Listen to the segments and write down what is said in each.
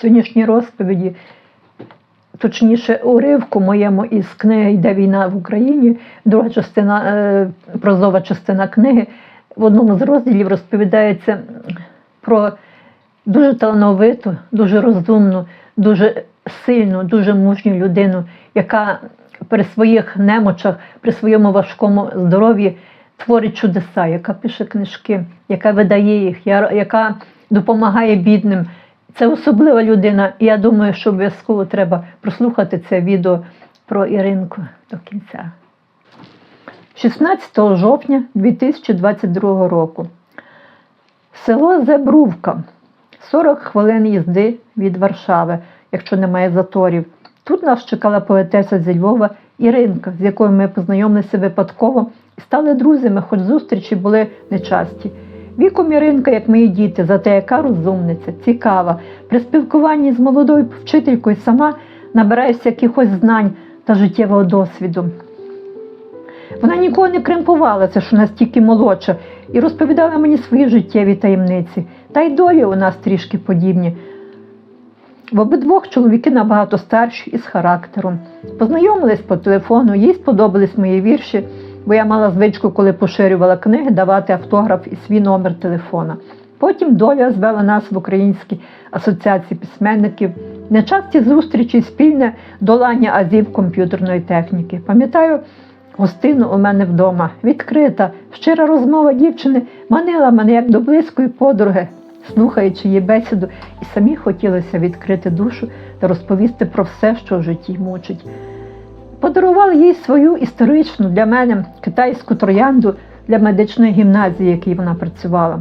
сьогоднішній розповіді, точніше, уривку моєму із книги Йде війна в Україні, друга частина, е, прозова частина книги. В одному з розділів розповідається про дуже талановиту, дуже розумну, дуже сильну, дуже мужню людину, яка при своїх немочах, при своєму важкому здоров'ї творить чудеса, яка пише книжки, яка видає їх, яка допомагає бідним. Це особлива людина, і я думаю, що обов'язково треба прослухати це відео про Іринку до кінця. 16 жовтня 2022 року. Село Зебрувка. 40 хвилин їзди від Варшави, якщо немає заторів. Тут нас чекала поетеса зі Львова Іринка, з якою ми познайомилися випадково і стали друзями, хоч зустрічі були нечасті. Віком Іринка, як мої діти, зате яка розумниця, цікава. При спілкуванні з молодою вчителькою сама набираюся якихось знань та життєвого досвіду. Вона нікого не кремпувалася, що настільки молодша, і розповідала мені свої життєві таємниці. Та й долі у нас трішки подібні. В обидвох чоловіки набагато старші і з характером. Познайомились по телефону, їй сподобались мої вірші, бо я мала звичку, коли поширювала книги, давати автограф і свій номер телефона. Потім доля звела нас в Українській асоціації письменників. Нечасті зустрічі, спільне долання азів комп'ютерної техніки. Пам'ятаю, гостину у мене вдома, відкрита, щира розмова дівчини манила мене як до близької подруги, слухаючи її бесіду, і самі хотілося відкрити душу та розповісти про все, що в житті мучить. Подарував їй свою історичну для мене китайську троянду для медичної гімназії, в якій вона працювала.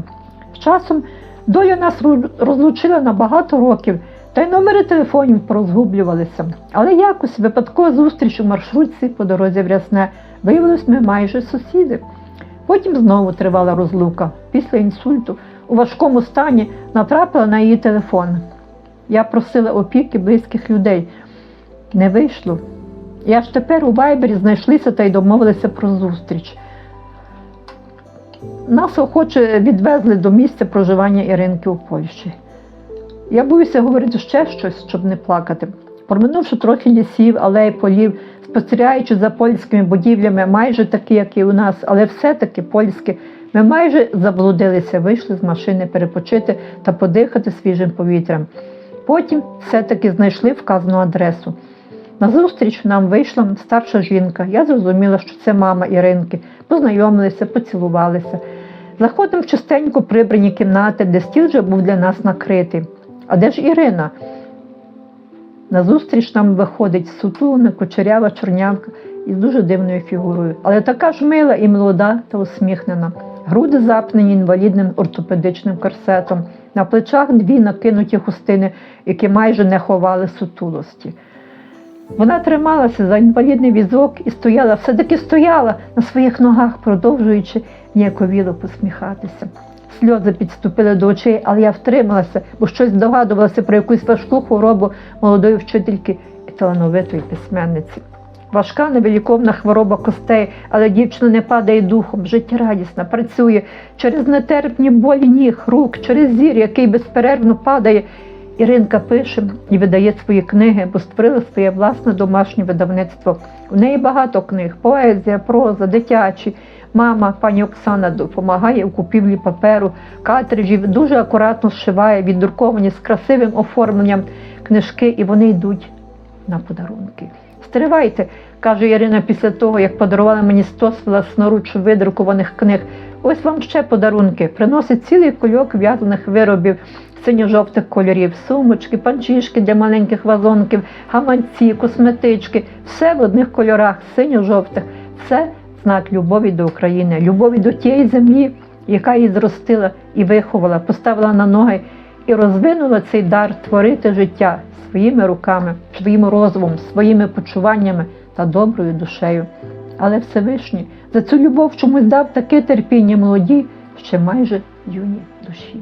З часом доля нас розлучила на багато років, та й номери телефонів порозгублювалися. Але якось випадкова зустріч у маршрутці по дорозі в Рясне виявилось, ми майже сусіди. Потім знову тривала розлука. Після інсульту у важкому стані натрапила на її телефон. Я просила опіки близьких людей. Не вийшло. І аж тепер у Вайбері знайшлися та й домовилися про зустріч. Нас охоче відвезли до місця проживання Іринки у Польщі. Я боюся говорити ще щось, щоб не плакати. Проминувши трохи лісів, алей, полів, спостерігаючи за польськими будівлями, майже такі, як і у нас, але все-таки польські, ми майже заблудилися, вийшли з машини перепочити та подихати свіжим повітрям. Потім все-таки знайшли вказану адресу. На зустріч нам вийшла старша жінка. Я зрозуміла, що це мама Іринки. Познайомилися, поцілувалися. Заходимо в чистенько прибрані кімнати, де стіл вже був для нас накритий. А де ж Ірина? Назустріч нам виходить сутулена, кучерява чорнявка із дуже дивною фігурою, але така ж мила і молода та усміхнена. Груди запнені інвалідним ортопедичним корсетом, на плечах дві накинуті хустини, які майже не ховали сутулості. Вона трималася за інвалідний візок і стояла, все-таки стояла на своїх ногах, продовжуючи ніяковіло посміхатися. Сльози підступили до очей, але я втрималася, бо щось здогадувалася про якусь важку хворобу молодої вчительки і талановитої письменниці. Важка невиліковна хвороба костей, але дівчина не падає духом, життєрадісна, працює через нетерпні болі ніг, рук, через зір, який безперервно падає. Іринка пише і видає свої книги, бо створила своє власне домашнє видавництво. У неї багато книг: поезія, проза, дитячі. Мама, пані Оксана, допомагає у купівлі паперу, картриджів, дуже акуратно зшиває віддруковані з красивим оформленням книжки, і вони йдуть на подарунки. Стривайте, каже Ірина після того, як подарувала мені сто власноруч видрукованих книг. Ось вам ще подарунки. Приносить цілий кульок в'язаних виробів синьо-жовтих кольорів, сумочки, панчішки для маленьких вазонків, гаманці, косметички, все в одних кольорах, синьо-жовтих. Це знак любові до України, любові до тієї землі, яка її зростила і виховала, поставила на ноги і розвинула цей дар творити життя своїми руками, своїм розумом, своїми почуваннями та доброю душею. Але Всевишній за цю любов чомусь дав таке терпіння молодій, ще майже юній душі.